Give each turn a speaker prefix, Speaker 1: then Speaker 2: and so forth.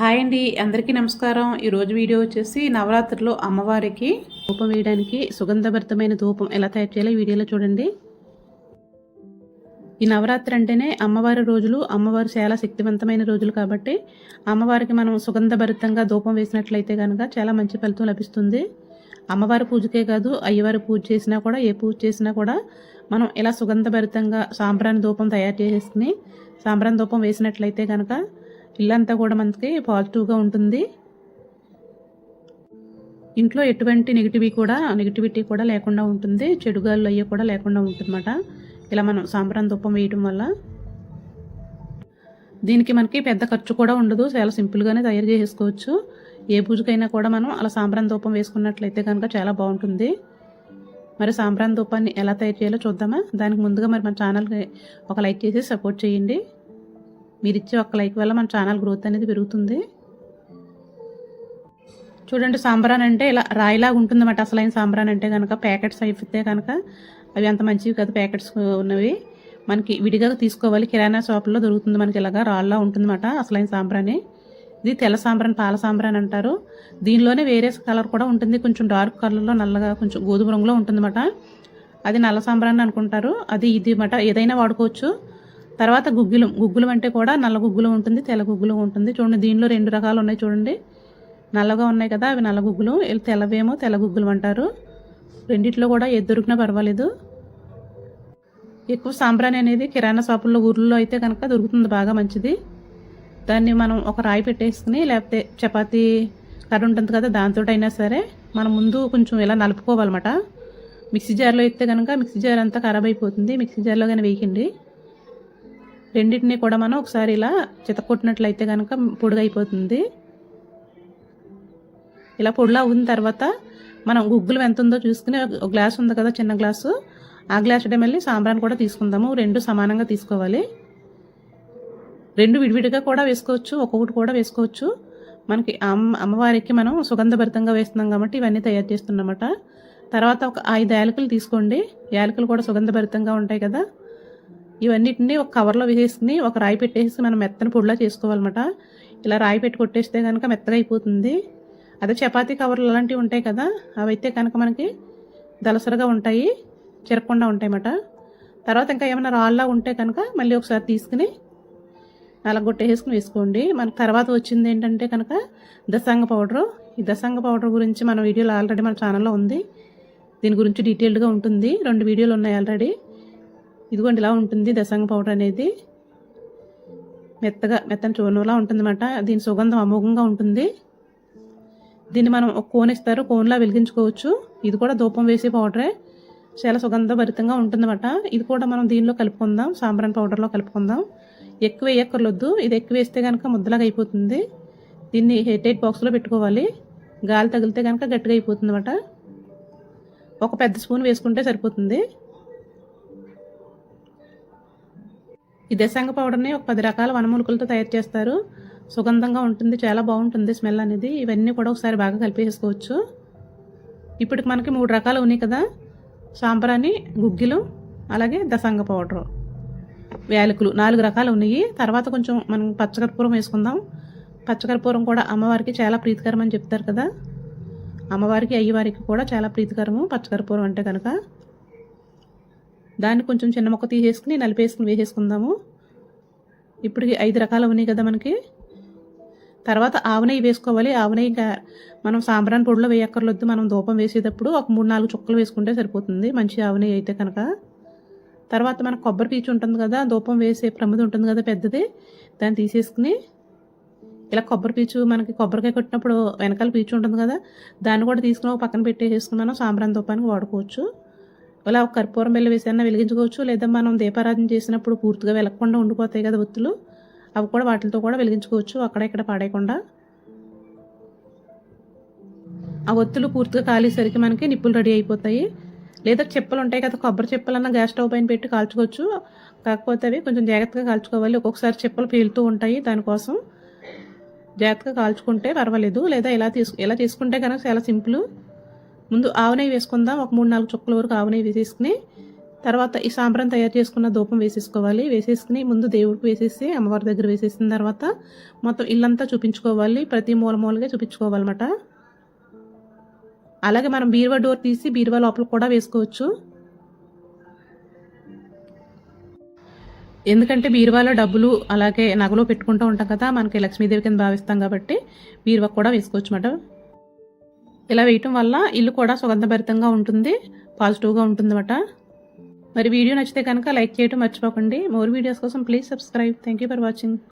Speaker 1: Hi అండి అందరికీ నమస్కారం. ఈరోజు వీడియో వచ్చేసి నవరాత్రిలో అమ్మవారికి ధూపం వేయడానికి సుగంధభరితమైన ధూపం ఎలా తయారు చేయాలో ఈ వీడియోలో చూడండి. ఈ నవరాత్రి అంటేనే అమ్మవారి రోజులు అమ్మవారు చాలా శక్తివంతమైన రోజులు కాబట్టి అమ్మవారికి మనం సుగంధభరితంగా ధూపం వేసినట్లయితే కనుక చాలా మంచి ఫలితం లభిస్తుంది. అమ్మవారి పూజకే కాదు అయ్యవారి పూజ చేసినా కూడా ఏ పూజ చేసినా కూడా మనం ఇలా సుగంధభరితంగా సాంబ్రాణి ధూపం తయారు చేసేసుకుని సాంబ్రాణి ధూపం వేసినట్లయితే కనుక ఇల్లంతా కూడా మనకి పాజిటివ్గా ఉంటుంది. ఇంట్లో ఎటువంటి నెగిటివి కూడా నెగిటివిటీ కూడా లేకుండా ఉంటుంది. చెడుగాలు అయ్యి కూడా లేకుండా ఉంటుందన్నమాట. ఇలా మనం సాంబ్రాన్ దుప్పం వేయటం వల్ల దీనికి మనకి పెద్ద ఖర్చు కూడా ఉండదు. చాలా సింపుల్గానే తయారు చేసేసుకోవచ్చు. ఏ పూజకైనా కూడా మనం అలా సాంబ్రాన్ ధూపం వేసుకున్నట్లయితే కనుక చాలా బాగుంటుంది. మరి సాంబ్రాన్ ధూపాన్ని ఎలా తయారు చేయాలో చూద్దామా? దానికి ముందుగా మరి మన ఛానల్కి ఒక లైక్ చేసి సపోర్ట్ చేయండి. మీరు ఇచ్చే ఒక లైక్ వల్ల మన ఛానల్ గ్రోత్ అనేది పెరుగుతుంది. చూడండి సాంబ్రాన్ అంటే ఇలా రాయిలాగా ఉంటుందన్నమాట. అసలైన సాంబ్రాన్ అంటే కనుక ప్యాకెట్స్ అయిపోతే కనుక అవి అంత మంచివి కాదు ప్యాకెట్స్ ఉన్నవి. మనకి విడిగా తీసుకోవాలి. కిరాణా షాపుల్లో దొరుకుతుంది మనకి ఇలాగా రాళ్ళ ఉంటుందన్నమాట అసలైన సాంబ్రాని. ఇది తెల్ల సాంబ్రాన్ పాల సాంబ్రాన్ అంటారు. దీనిలోనే వేరే కలర్ కూడా ఉంటుంది. కొంచెం డార్క్ కలర్లో నల్లగా కొంచెం గోధుమ రంగులో ఉంటుందన్నమాట. అది నల్ల సాంబ్రాన్ అనుకుంటారు. అది ఇది మాట ఏదైనా వాడుకోవచ్చు. తర్వాత గుగ్గులం గుగ్గులం అంటే కూడా నల్ల గుగ్గులం ఉంటుంది తెల్ల గుగ్గులం ఉంటుంది. చూడండి దీనిలో రెండు రకాలు ఉన్నాయి చూడండి. నల్లగా ఉన్నాయి కదా అవి నల్ల గుగ్గులు. తెల్లవేమో తెల్ల గుగ్గులు అంటారు. రెండిట్లో కూడా ఏది దొరికినా పర్వాలేదు. ఎక్కువ సాంబ్రాణి అనేది కిరాణా షాపుల్లో ఊర్లో అయితే కనుక దొరుకుతుంది బాగా మంచిది. దాన్ని మనం ఒక రాయి పెట్టేసుకుని లేకపోతే చపాతీ కర్ర ఉంటుంది కదా దాంతో అయినా సరే మనం ముందు కొంచెం ఇలా నలుపుకోవాలన్నమాట. మిక్సీ జార్లో అయితే కనుక మిక్సీ జార్ అంతా ఖరాబ్ అయిపోతుంది. మిక్సీ జార్లో కానీ వేయకండి. రెండింటిని కూడా మనం ఒకసారి ఇలా చితకొట్టినట్లయితే కనుక పొడుగైపోతుంది. ఇలా పొడిలా ఉన్న తర్వాత మనం గుగ్గులు ఎంత ఉందో చూసుకుని ఒక గ్లాస్ ఉంది కదా చిన్న గ్లాసు. ఆ గ్లాస్ మళ్ళీ సాంబ్రాన్ కూడా తీసుకుందాము. రెండు సమానంగా తీసుకోవాలి. రెండు విడివిడిగా కూడా వేసుకోవచ్చు ఒక్కొక్కటి కూడా వేసుకోవచ్చు. మనకి అమ్మ అమ్మవారికి మనం సుగంధభరితంగా వేస్తున్నాం కాబట్టి ఇవన్నీ తయారు చేస్తున్నమాట. తర్వాత ఒక ఐదు యాలకులు తీసుకోండి. యాలకులు కూడా సుగంధభరితంగా ఉంటాయి కదా. ఇవన్నిటిని ఒక కవర్లో వేసేసుకుని ఒక రాయి పెట్టేసి మనం మెత్తని పొడిలా చేసుకోవాలన్నమాట. ఇలా రాయి పెట్టి కొట్టేస్తే కనుక మెత్తగా అయిపోతుంది. అదే చపాతీ కవర్లు అలాంటివి ఉంటాయి కదా అవైతే కనుక మనకి దలసరగా ఉంటాయి చిరగకుండా ఉంటాయన్నమాట. తర్వాత ఇంకా ఏమైనా రాళ్ళ ఉంటే కనుక మళ్ళీ ఒకసారి తీసుకుని అలా కొట్టేసుకుని వేసుకోండి. మనకు తర్వాత వచ్చింది ఏంటంటే కనుక దసంగ పౌడరు. ఈ దసంగ పౌడర్ గురించి మన వీడియోలో ఆల్రెడీ మన ఛానల్లో ఉంది. దీని గురించి డీటెయిల్డ్గా ఉంటుంది. రెండు వీడియోలు ఉన్నాయి ఆల్రెడీ. ఇదిగోండి ఇలా ఉంటుంది దశంగ పౌడర్ అనేది. మెత్తగా మెత్తని చూర్ణంలా ఉంటుందన్నమాట. దీని సుగంధం అమోఘంగా ఉంటుంది. దీన్ని మనం ఒక కోన్ ఇస్తారు కోన్లా వెలిగించుకోవచ్చు. ఇది కూడా ధూపం వేసే పౌడరే. చాలా సుగంధభరితంగా ఉంటుందన్నమాట. ఇది కూడా మనం దీనిలో కలుపుకుందాం సాంబ్రాన్ పౌడర్లో కలుపుకుందాం. ఎక్కువ వేయక్కర్లొద్దు. ఇది ఎక్కువ వేస్తే కనుక ముద్దలాగా అయిపోతుంది. దీన్ని హెడ్ బాక్స్లో పెట్టుకోవాలి. గాలి తగిలితే కనుక గట్టిగా అయిపోతుంది అనమాట ఒక పెద్ద స్పూన్ వేసుకుంటే సరిపోతుంది. ఈ దశంగ పౌడర్ని ఒక పది రకాల వనమూలికలతో తయారు చేస్తారు. సుగంధంగా ఉంటుంది చాలా బాగుంటుంది స్మెల్ అనేది. ఇవన్నీ కూడా ఒకసారి బాగా కలిపేసుకోవచ్చు. ఇప్పటికి మనకి మూడు రకాలు ఉన్నాయి కదా. సాంబ్రాణి గుగ్గిలు అలాగే దసంగ పౌడరు. యాలకులు నాలుగు రకాలు ఉన్నాయి. తర్వాత కొంచెం మనం పచ్చకర్పూరం వేసుకుందాం. పచ్చకర్పూరం కూడా అమ్మవారికి చాలా ప్రీతికరం అని చెప్తారు కదా. అమ్మవారికి అయ్యవారికి కూడా చాలా ప్రీతికరము పచ్చకర్పూరం అంటే కనుక. దాన్ని కొంచెం చిన్న మొక్క తీసేసుకుని నలిపేసుకుని వేసేసుకుందాము. ఇప్పటికి ఐదు రకాలు ఉన్నాయి కదా మనకి. తర్వాత ఆవునెయ్యి వేసుకోవాలి. ఆవునెయ్యి ఇంకా మనం సాంబ్రాన్ పొడిలో వేయక్కర్లొద్దు మనం దూపం వేసేటప్పుడు ఒక మూడు నాలుగు చుక్కలు వేసుకుంటే సరిపోతుంది. మంచి ఆవునెయ్యి అయితే కనుక. తర్వాత మనకు కొబ్బరి పీచు ఉంటుంది కదా దూపం వేసే ప్రమిది ఉంటుంది కదా పెద్దది. దాన్ని తీసేసుకుని ఇలా కొబ్బరి పీచు మనకి కొబ్బరికాయ కొట్టినప్పుడు వెనకాల పీచు ఉంటుంది కదా దాన్ని కూడా తీసుకుని ఒక పక్కన పెట్టేసేసుకుని మనం సాంబ్రాన్ దూపానికి వాడుకోవచ్చు. ఇలా ఒక కర్పూరం బెల్ల వేసైనా వెలిగించుకోవచ్చు లేదా మనం దీపారాధన చేసినప్పుడు పూర్తిగా వెలగకుండా ఉండిపోతాయి కదా ఒత్తులు అవి కూడా వాటితో కూడా వెలిగించుకోవచ్చు అక్కడ ఇక్కడ పాడేయకుండా. ఆ ఒత్తులు పూర్తిగా కాలేసరికి మనకి నిప్పులు రెడీ అయిపోతాయి. లేదా చెప్పలు ఉంటాయి కదా కొబ్బరి చెప్పులన్నా గ్యాస్ స్టవ్ పైన పెట్టి కాల్చుకోవచ్చు. కాకపోతే అవి కొంచెం జాగ్రత్తగా కాల్చుకోవాలి. ఒక్కొక్కసారి చెప్పలు పేలుతూ ఉంటాయి దానికోసం. జాగ్రత్తగా కాల్చుకుంటే పర్వాలేదు. లేదా ఇలా తీసుకు ఇలా తీసుకుంటే కనుక చాలా సింపుల్. ముందు ఆవు నెయ్యి వేసుకుందాం. ఒక మూడు నాలుగు చుక్కల వరకు ఆవు నెయ్యి వేసేసుకుని తర్వాత ఈ సాంబ్రాన్ తయారు చేసుకున్న ధూపం వేసేసుకోవాలి. వేసేసుకుని ముందు దేవుడికి వేసేసి అమ్మవారి దగ్గర వేసేసిన తర్వాత మొత్తం ఇల్లంతా చూపించుకోవాలి. ప్రతి మూల మూలగా చూపించుకోవాలన్నమాట. అలాగే మనం బీరువా డోర్ తీసి బీరువా లోపల కూడా వేసుకోవచ్చు. ఎందుకంటే బీరువాలో డబ్బులు అలాగే నగలో పెట్టుకుంటూ ఉంటాం కదా మనకి లక్ష్మీదేవి కింద భావిస్తాం కాబట్టి బీరువా కూడా వేసుకోవచ్చు మేడం. ఇలా వేయటం వల్ల ఇల్లు కూడా సుగంధభరితంగా ఉంటుంది పాజిటివ్గా ఉంటుందన్నమాట. మరి వీడియో నచ్చితే కనుక లైక్ చేయడం మర్చిపోకండి. మోర్ వీడియోస్ కోసం please subscribe. Thank you for watching